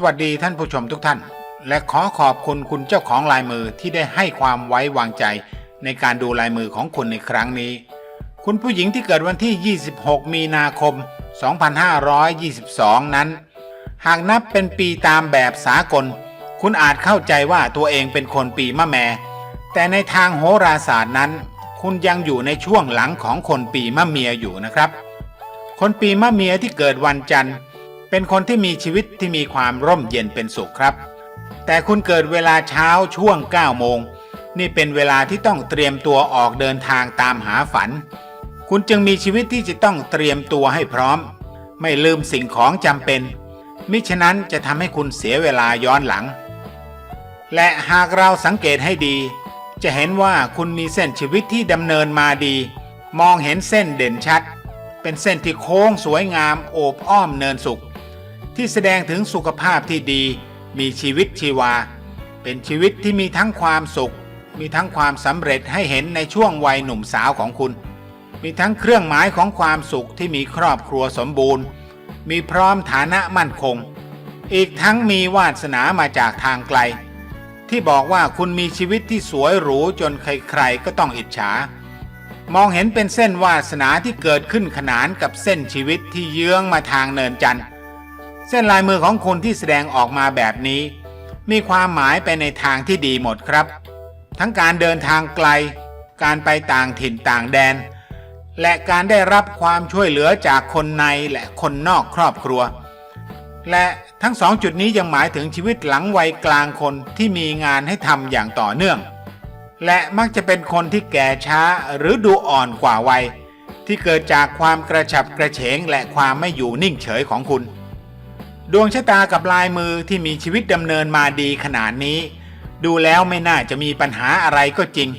สวัสดีท่านผู้ชมทุกท่าน และขอขอบคุณคุณเจ้าของลายมือที่ได้ให้ความไว้วางใจในการดูลายมือของคุณในครั้งนี้ คุณผู้หญิงที่เกิดวันที่ 26 มีนาคม 2522 นั้น หากนับเป็นปีตามแบบสากล คุณอาจเข้าใจว่าตัวเองเป็นคนปีมะแม่ แต่ในทางโหราศาสตร์นั้น คุณยังอยู่ในช่วงหลังของคนปีมะเมียอยู่นะครับ คนปีมะเมียที่เกิดวันจันทร์ เป็นคนที่มีชีวิตที่มีความร่มเย็นเป็นสุขครับ แต่คุณเกิดเวลาเช้าช่วง 9 โมง นี่เป็นเวลาที่ต้องเตรียมตัวออกเดินทางตามหาฝัน คุณจึงมีชีวิตที่จะต้องเตรียมตัวให้พร้อม ไม่ลืมสิ่งของจำเป็น มิฉะนั้นจะทำให้คุณเสียเวลาย้อนหลัง และหากเราสังเกตให้ดี จะเห็นว่าคุณมีเส้นชีวิตที่ดำเนินมาดี มองเห็นเส้นเด่นชัด เป็นเส้นที่โค้งสวยงามโอบอ้อมเนินสุข ที่แสดงถึงสุขภาพที่ดี มีชีวิตชีวา เป็นชีวิตที่มีทั้งความสุข มีทั้งความสำเร็จให้เห็นในช่วงวัยหนุ่มสาวของคุณ มีทั้งเครื่องหมายของความสุขที่มีครอบครัวสมบูรณ์ มีพร้อมฐานะมั่นคง อีกทั้งมีวาสนามาจากทางไกล ที่บอกว่าคุณมีชีวิตที่สวยหรูจนใครๆก็ต้องอิจฉามองเห็นเป็นเส้นวาสนาที่เกิดขึ้นขนานกับเส้นชีวิตที่เยื้องมาทางเนินจันทร์ เส้นลายมือของคุณที่แสดงออกมาแบบนี้ มีความหมายไปในทางที่ดีหมดครับ ทั้งการเดินทางไกล การไปต่างถิ่นต่างแดน และการได้รับความช่วยเหลือจากคนในและคนนอกครอบครัว และทั้งสองจุดนี้ยังหมายถึงชีวิตหลังวัยกลางคนที่มีงานให้ทำอย่างต่อเนื่อง และมักจะเป็นคนที่แก่ช้าหรือดูอ่อนกว่าวัย ที่เกิดจากความกระฉับกระเฉงและความไม่อยู่นิ่งเฉยของคุณ ดวงชะตากับลายมือที่มีชีวิตดำเนินมาดีขนาดนี้ ดูแล้วไม่น่าจะมีปัญหาอะไรก็จริง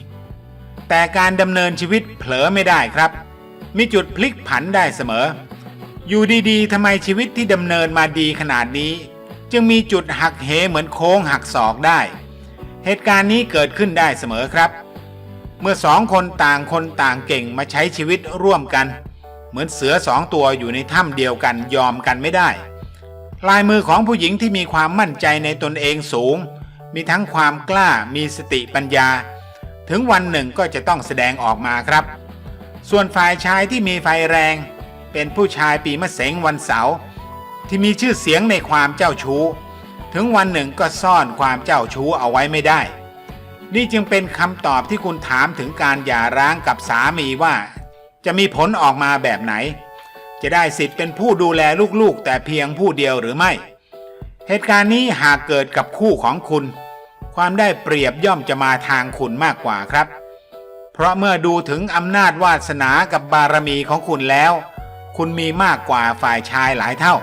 แต่การดำเนินชีวิตเผลอไม่ได้ครับ มีจุดพลิกผันได้เสมอ อยู่ดีๆทำไมชีวิตที่ดำเนินมาดีขนาดนี้ จึงมีจุดหักเหเหมือนโค้งหักศอกได้ เหตุการณ์นี้เกิดขึ้นได้เสมอครับ เมื่อสองคนต่างคนต่างเก่งมาใช้ชีวิตร่วมกัน เหมือนเสือสองตัวอยู่ในถ้ำเดียวกันยอมกันไม่ได้ ลายมือของผู้หญิงที่มีความมั่นใจในตนเองสูง มีทั้งความกล้ามีสติปัญญา ถึงวันหนึ่งก็จะต้องแสดงออกมาครับ ส่วนฝ่ายชายที่มีไฟแรง เป็นผู้ชายปีมะเสงวันเสาร์ที่มีชื่อเสียงในความเจ้าชู้ ถึงวันหนึ่งก็ซ่อนความเจ้าชู้เอาไว้ไม่ได้ นี่จึงเป็นคำตอบที่คุณถามถึงการหย่าร้างกับสามีว่า จะมีผลออกมาแบบไหน จะได้สิทธิ์เป็นผู้ดูแลลูกๆ แต่เพียงผู้เดียวหรือไม่ เหตุการณ์นี้หากเกิดกับคู่ของคุณ ความได้เปรียบย่อมจะมาทางคุณมากกว่าครับ เพราะเมื่อดูถึงอำนาจวาสนากับบารมีของคุณแล้ว คุณมีมากกว่าฝ่ายชายหลายเท่า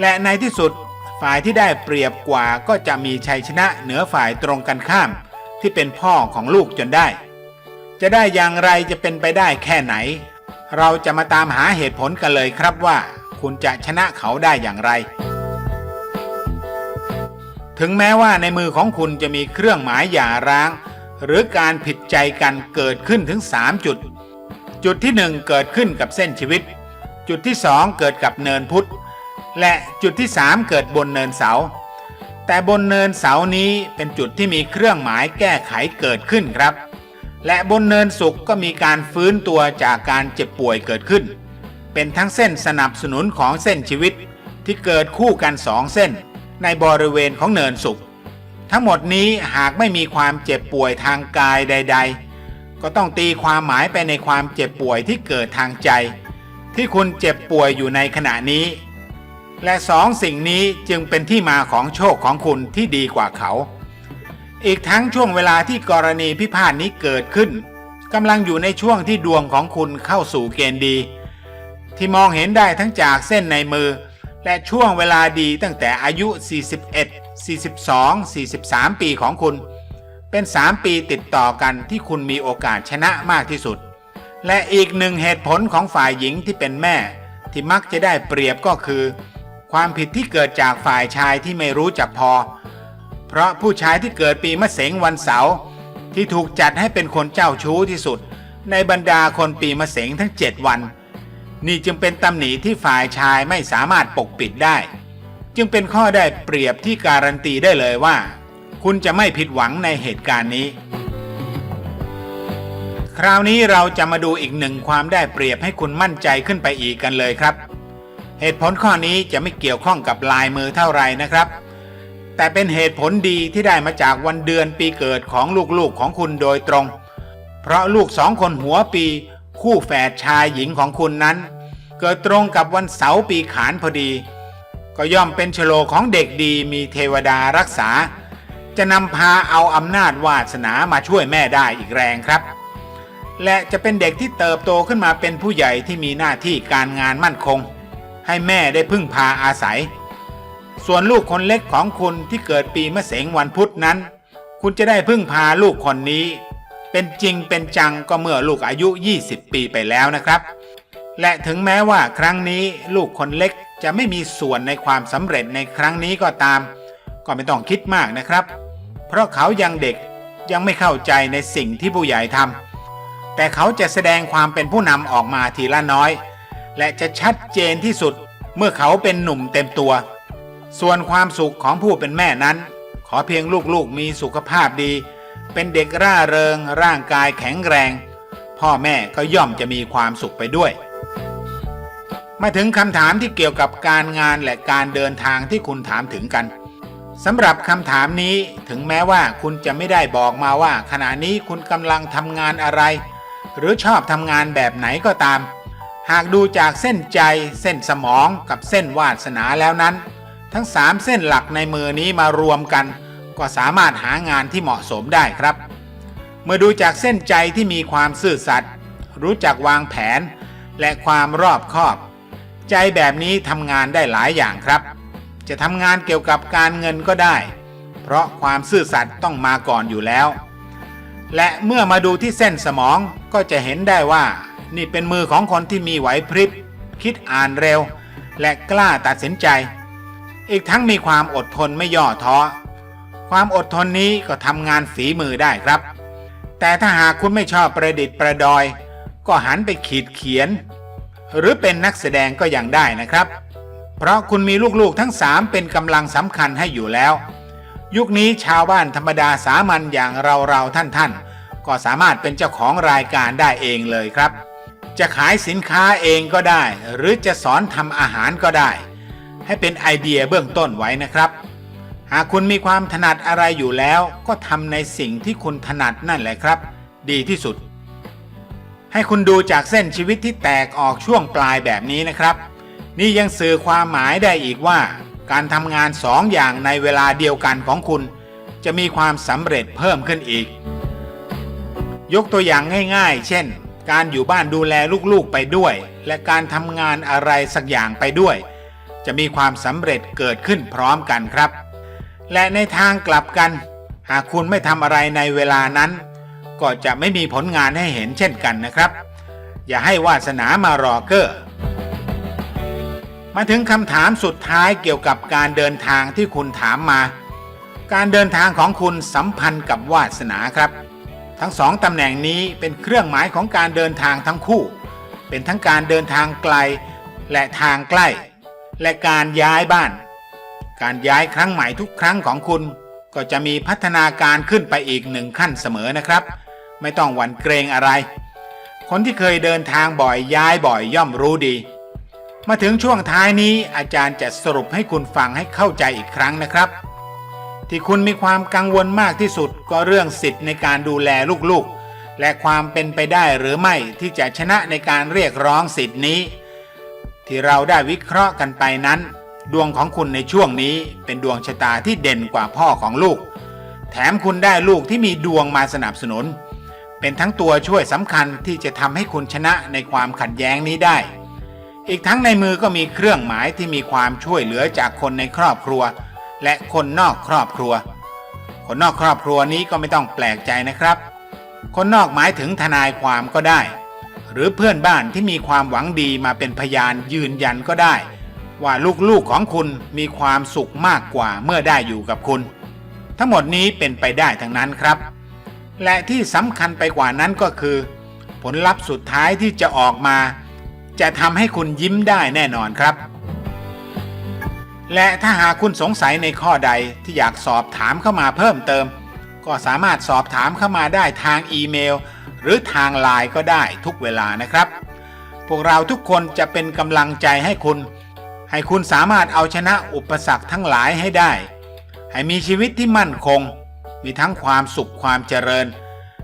และในที่สุดฝ่ายที่ได้เปรียบกว่าก็จะมีชัยชนะเหนือฝ่ายตรงกันข้าม ที่เป็นพ่อของลูกจนได้ จะได้อย่างไรจะเป็นไปได้แค่ไหน เราจะมาตามหาเหตุผลกันเลยครับว่า คุณจะชนะเขาได้อย่างไร ถึงแม้ว่าในมือของคุณจะมีเครื่องหมายหย่าร้าง หรือการผิดใจกันเกิดขึ้นถึง 3 จุด จุดที่ 1 เกิดขึ้นกับเส้นชีวิต จุดที่ 2 เกิดกับเนินพุทธ และจุดที่ 3 เกิดบนเนินเสา แต่บนเนินเสานี้เป็นจุดที่มีเครื่องหมายแก้ไขเกิดขึ้นครับ และบนเนินสุขก็มีการฟื้นตัวจากการเจ็บป่วยเกิดขึ้น เป็นทั้งเส้นสนับสนุนของเส้นชีวิตที่เกิดคู่กันสองเส้น ในบริเวณของเนินสุข ทั้งหมดนี้หากไม่มีความเจ็บป่วยทางกายใด ๆ ก็ต้องตีความหมายไปในความเจ็บป่วยที่เกิดทางใจ ที่คุณเจ็บป่วยอยู่ในขณะนี้ และสองสิ่งนี้จึงเป็นที่มาของโชคของคุณที่ดีกว่าเขา อีกทั้งช่วงเวลาที่กรณีพิพาทนี้เกิดขึ้นกำลังอยู่ในช่วงที่ดวงของคุณเข้าสู่เกณฑ์ดี ที่มองเห็นได้ทั้งจากเส้นในมือ และช่วงเวลาดีตั้งแต่อายุ 41 42 43 ปีของคุณ เป็น 3 ปีติดต่อกันที่คุณมีโอกาสชนะมากที่สุด และอีกหนึ่งเหตุผลของฝ่ายหญิงที่เป็นแม่ ที่มักจะได้เปรียบก็คือ ความผิดที่เกิดจากฝ่ายชายที่ไม่รู้จักพอ เพราะผู้ชายที่เกิดปีมะเสงวันเสาร์ที่ถูกจัดให้เป็นคนเจ้าชู้ที่สุด ในบรรดาคนปีมะเสงทั้ง 7 วัน นี่จึงเป็นตำหนิที่ฝ่ายชายไม่สามารถปกปิดได้ จึงเป็นข้อได้เปรียบที่การันตีได้เลยว่า คุณจะไม่ผิดหวังในเหตุการณ์นี้ คราวนี้เราจะมาดูอีกหนึ่งความได้เปรียบให้คุณมั่นใจขึ้นไปอีกกันเลยครับ เหตุผลข้อนี้จะไม่เกี่ยวข้องกับลายมือเท่าไหร่นะครับ แต่เป็นเหตุผลดีที่ได้มาจากวันเดือนปีเกิดของลูกๆของคุณโดยตรง เพราะลูกสองคนหัวปี คู่แฝดชายหญิงของคุณนั้น เกิดตรงกับวันเสาร์ปีขานพอดี ก็ย่อมเป็นชโลของเด็กดีมีเทวดารักษา จะนำพาเอาอำนาจวาสนามาช่วยแม่ได้อีกแรงครับ และจะเป็นเด็กที่เติบโตขึ้นมาเป็นผู้ใหญ่ที่มีหน้าที่การงานมั่นคง ให้แม่ได้พึ่งพาอาศัย ส่วนลูกคนเล็กของคุณที่เกิดปีมะเสงวันพุธนั้น คุณจะได้พึ่งพาลูกคนนี้ เป็นจริงเป็นจังก็เมื่อลูกอายุ 20 ปีไปแล้วนะครับ และถึงแม้ว่าครั้งนี้ลูกคนเล็กจะไม่มีส่วนในความสำเร็จในครั้งนี้ก็ตาม ก็ไม่ต้องคิดมากนะครับ เพราะเขายังเด็กยังไม่เข้าใจในสิ่งที่ผู้ใหญ่ทำแต่เขาจะแสดงความเป็นผู้นำออกมาทีละน้อย และจะชัดเจนที่สุดเมื่อเขาเป็นหนุ่มเต็มตัว ส่วนความสุขของผู้เป็นแม่นั้น ขอเพียงลูกๆมีสุขภาพดี เป็นเด็กร่าเริงร่างกายแข็งแรง พ่อแม่ก็ย่อมจะมีความสุขไปด้วย มาถึงคำถามที่เกี่ยวกับการงานและการเดินทางที่คุณถามถึงกันสำหรับคำถามนี้ถึงแม้ว่าคุณจะไม่ได้บอกมาว่า ขณะนี้คุณกำลังทำงานอะไร หรือชอบทำงานแบบไหนก็ตาม หากดูจากเส้นใจ เส้นสมองกับเส้นวาสนาแล้วนั้น ทั้งสามเส้นหลักในมือนี้มารวมกัน ก็สามารถหางานที่เหมาะสมได้ครับ เมื่อดูจากเส้นใจที่มีความซื่อสัตย์รู้จักวางแผน และความรอบคอบ ใจแบบนี้ทำงานได้หลายอย่างครับ จะทำงานเกี่ยวกับการเงินก็ได้ เพราะความซื่อสัตย์ต้องมาก่อนอยู่แล้ว และเมื่อมาดูที่เส้นสมองก็จะเห็นได้ว่า นี่เป็นมือของคนที่มีไหวพริบ คิดอ่านเร็ว และกล้าตัดสินใจ อีกทั้งมีความอดทนไม่ย่อท้อ ความอดทนนี้ก็ทำงานฝีมือได้ครับ แต่ถ้าหากคุณไม่ชอบประดิษฐ์ประดอย ก็หันไปขีดเขียน หรือเป็นนักแสดงก็ยังได้นะครับ เพราะคุณมีลูกๆทั้งสามเป็นกำลังสำคัญให้อยู่แล้ว ยุคนี้ชาวบ้านธรรมดาสามัญอย่างเราเราท่านท่านๆ ก็สามารถเป็นเจ้าของรายการได้เองเลยครับ จะขายสินค้าเองก็ได้ หรือจะสอนทำอาหารก็ได้ ให้เป็นไอเดียเบื้องต้นไว้นะครับ หากคุณมีความถนัดอะไรอยู่แล้ว ก็ทำในสิ่งที่คุณถนัดนั่นแหละครับ ดีที่สุด ให้คุณดูจากเส้นชีวิตที่แตกออกช่วงปลายแบบนี้นะครับ นี่ยังสื่อความหมายได้อีกว่า การทำงานสองอย่างในเวลาเดียวกันของคุณ จะมีความสำเร็จเพิ่มขึ้นอีก ยกตัวอย่างง่าย ๆ เช่นการอยู่บ้านดูแลลูกๆไปด้วย และการทำงานอะไรสักอย่างไปด้วย จะมีความสำเร็จเกิดขึ้นพร้อมกันครับ และในทางกลับกัน หากคุณไม่ทำอะไรในเวลานั้น ก็จะไม่มีผลงานให้เห็นเช่นกันนะครับ อย่าให้วาสนามารอเกอร์มาถึงคำถามสุดท้ายเกี่ยวกับการเดินทางที่คุณถามมา การเดินทางของคุณสัมพันธ์กับวาสนาครับ ทั้งสองตำแหน่งนี้เป็นเครื่องหมายของการเดินทางทั้งคู่ เป็นทั้งการเดินทางไกลและทางใกล้ และการย้ายบ้าน การย้ายครั้งใหม่ทุกครั้งของคุณ ก็จะมีพัฒนาการขึ้นไปอีกหนึ่งขั้นเสมอนะครับ ไม่ต้องหวั่นเกรงอะไร คนที่เคยเดินทางบ่อยย้ายบ่อยย่อมรู้ดี มาถึงช่วงท้ายนี้อาจารย์จะสรุปให้คุณฟังให้เข้าใจอีกครั้งนะครับ ที่คุณมีความกังวลมากที่สุดก็เรื่องสิทธิ์ในการดูแลลูกๆ และความเป็นไปได้หรือไม่ที่จะชนะในการเรียกร้องสิทธินี้ ที่เราได้วิเคราะห์กันไปนั้น ดวงของคุณในช่วงนี้เป็นดวงชะตาที่เด่นกว่าพ่อของลูก แถมคุณได้ลูกที่มีดวงมาสนับสนุน เป็นทั้งตัวช่วยสำคัญที่จะทำให้คุณชนะในความขัดแย้งนี้ได้ อีกทั้งในมือก็มีเครื่องหมายที่มีความช่วยเหลือจากคนในครอบครัว และคนนอกครอบครัว คนนอกครอบครัวนี้ก็ไม่ต้องแปลกใจนะครับ คนนอกหมายถึงทนายความก็ได้ หรือเพื่อนบ้านที่มีความหวังดีมาเป็นพยานยืนยันก็ได้ ว่าลูกๆของคุณมีความสุขมากกว่าเมื่อได้อยู่กับคุณ ทั้งหมดนี้เป็นไปได้ทั้งนั้นครับ และที่สำคัญไปกว่านั้นก็คือ ผลลัพธ์สุดท้ายที่จะออกมา จะทำให้คุณยิ้มได้แน่นอนครับ และถ้าหากคุณสงสัยในข้อใดที่อยากสอบถามเข้ามาเพิ่มเติม ก็สามารถสอบถามเข้ามาได้ทางอีเมล หรือทางไลน์ก็ได้ทุกเวลานะครับ พวกเราทุกคนจะเป็นกำลังใจให้คุณ ให้คุณสามารถเอาชนะอุปสรรคทั้งหลายให้ได้ ให้มีชีวิตที่มั่นคง มีทั้งความสุขความเจริญ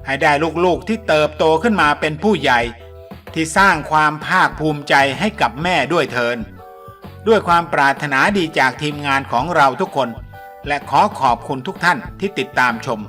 ให้ได้ลูกๆที่เติบโตขึ้นมาเป็นผู้ใหญ่ ที่สร้างความภาคภูมิใจให้กับแม่ด้วยเทินด้วยความปรารถนาดีจากทีมงานของเราทุกคน และขอขอบคุณทุกท่านที่ติดตามชม